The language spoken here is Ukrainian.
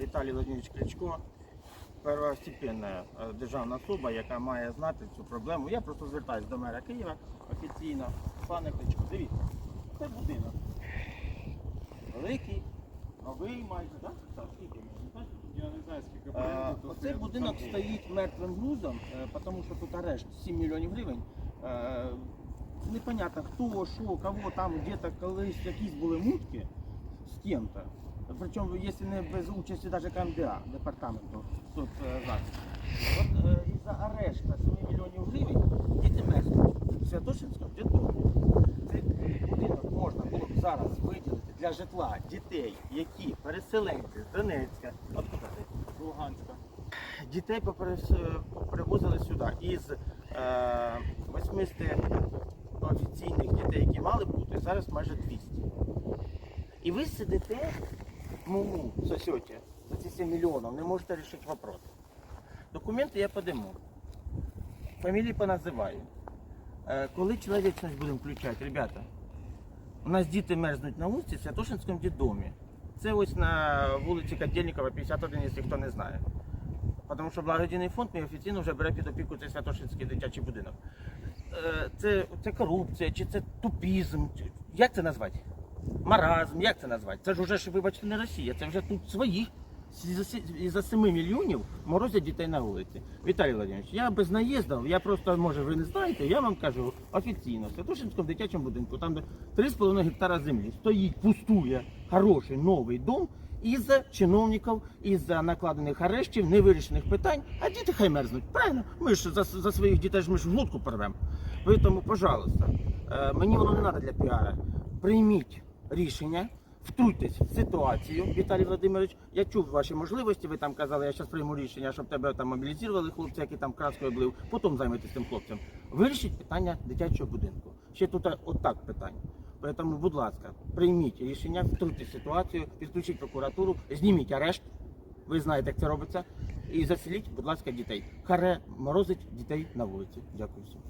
Віталій Владимирович Кличко, первостепенна е, державна особа, яка має знати цю проблему. Я просто звертаюся до мера Києва офіційно. Пане Кличко, дивіться, це будинок. Великий, новий майже, так? Так, скільки? Я не знаю, скільки Е. Оцей будинок стоїть мертвим грузом, е, тому що тут арешт 7 мільйонів гривень. Непонятно хто, що, кого там, де-то колись якісь були мутки з кем-то. Причому, якщо не без участі навіть КМДА, департаменту тут е, захисту. От е, із-за арешта 7 мільйонів гривень в Святошинському дитому. Цей будинок можна було б зараз виділити для житла дітей, які переселенці з Донецька, от куди? Луганська. Дітей поперес- привозили сюди із е, 80 офіційних дітей, які мали бути, зараз майже 200. І ви сидите, ну, сосете за ці 7 мільйонів, не можете вирішити вопрос. Документи я подиму. Фамілії поназиваю. Е, коли чоловічність будемо включати, ребята, у нас діти мерзнуть на вулиці в Святошинському дідомі. Це ось на вулиці Кадєльникова, 51, якщо хто не знає. Тому що благодійний фонд мій офіційно вже бере під опіку цей Святошинський дитячий будинок. Е, Це, це корупція, чи це тупізм, як це назвати? Маразм, як це назвати? Це ж вже ж, вибачте, не Росія, це вже тут своїх. І за 7 мільйонів морозять дітей на вулиці. Віталій Владимирович, я без наїздів, я просто, може, ви не знаєте, я вам кажу офіційно, в Святошинському дитячому будинку, там де 3,5 гектара землі, стоїть, пустує хороший новий дом із-за чиновників, із-за накладених арештів, невирішених питань, а діти хай мерзнуть. Правильно? Ми ж за, за своїх дітей ж ми ж в глотку порвемо. Ви Тому, пожалуйста, е, мені воно не треба для піара. Прийміть рішення. Втруйтесь в ситуацію, Віталій Володимирович. Я чув ваші можливості. Ви там казали, я зараз прийму рішення, щоб тебе там мобілізували хлопці, які там краскою облив. Потім займайтесь тим хлопцем. Вирішіть питання дитячого будинку. Ще тут отак питання. Тому, будь ласка, прийміть рішення, втруйтесь в ситуацію, підключіть прокуратуру, зніміть арешт. Ви знаєте, як це робиться. І заселіть, будь ласка, дітей. Харе морозить дітей на вулиці. Дякую всім.